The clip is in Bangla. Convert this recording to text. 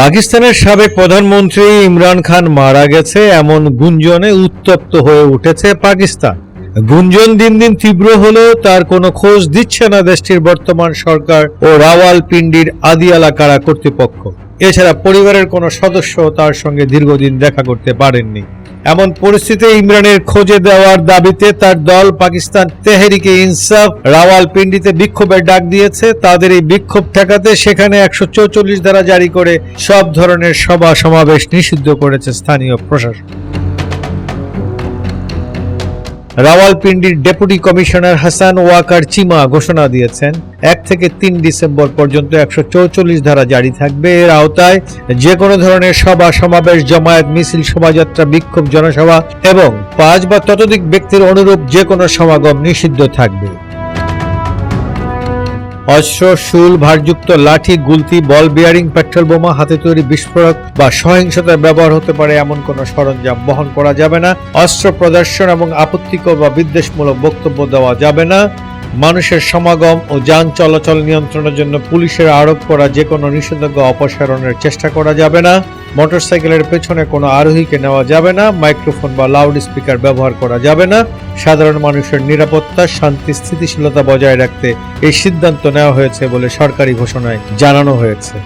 পাকিস্তানের সাবেক প্রধানমন্ত্রী ইমরান খান মারা গেছে, এমন গুঞ্জনে উত্তপ্ত হয়ে উঠেছে পাকিস্তান। গুঞ্জন দিন দিন তীব্র হলেও তার কোনো খোঁজ দিচ্ছে না দেশটির বর্তমান সরকার ও রাওয়ালপিন্ডির আদিয়ালা কারা কর্তৃপক্ষ। এছাড়া পরিবারের কোনো সদস্য তার সঙ্গে দীর্ঘদিন দেখা করতে পারেননি। এমন পরিস্থিতি ইমরানের খোঁজে দেওয়ার দাবিতে তার দল পাকিস্তান তেহরিকে ইনসাফ রাওয়ালপিন্ডিতে বিক্ষোভের ডাক দিয়েছে। তাদের এই বিক্ষোভ ঠেকাতে সেখানে একশো চৌচল্লিশ ধারা জারি করে সব ধরনের সভা সমাবেশ নিষিদ্ধ করেছে স্থানীয় প্রশাসন। রাওয়ালপিন্ডির ডেপুটি কমিশনার হাসান ওয়াকার চিমা ঘোষণা দিয়েছেন। এক থেকে তিন ডিসেম্বর পর্যন্ত একশো চৌচল্লিশ ধারা জারি থাকবে। এর আওতায় যে কোনো ধরনের সভা, সমাবেশ, জমায়েত, মিছিল, শোভাযাত্রা, বিক্ষোভ, জনসভা এবং পাঁচ বা ততোধিক ব্যক্তির অনুরূপ যে কোনো সমাগম নিষিদ্ধ থাকবে। অস্ত্র শুল ভারযুক্ত লাঠি, গুলতি, বল বিয়ারিং, পেট্রোল বোমা, হাতে তৈরি বিস্ফোরক বা সহিংসতার ব্যবহার হতে পারে এমন কোন সরঞ্জাম বহন করা যাবে না। অস্ত্র প্রদর্শন এবং আপত্তিকর বা বিদ্বেষমূলক বক্তব্য দেওয়া যাবে না। মানুষের সমাগম ও যান চলাচল নিয়ন্ত্রণের জন্য পুলিশের আরোপ করা যে কোনো নিষেধাজ্ঞা অপসারণের চেষ্টা করা যাবে না। মোটরসাইকেলের পেছনে কোনো আরোহীকে নেওয়া যাবে না। মাইক্রোফোন বা লাউড স্পিকার ব্যবহার করা যাবে না। সাধারণ মানুষের নিরাপত্তা, শান্তি, স্থিতিশীলতা বজায় রাখতে এই সিদ্ধান্ত নেওয়া হয়েছে বলে সরকারি ঘোষণায় জানানো হয়েছে।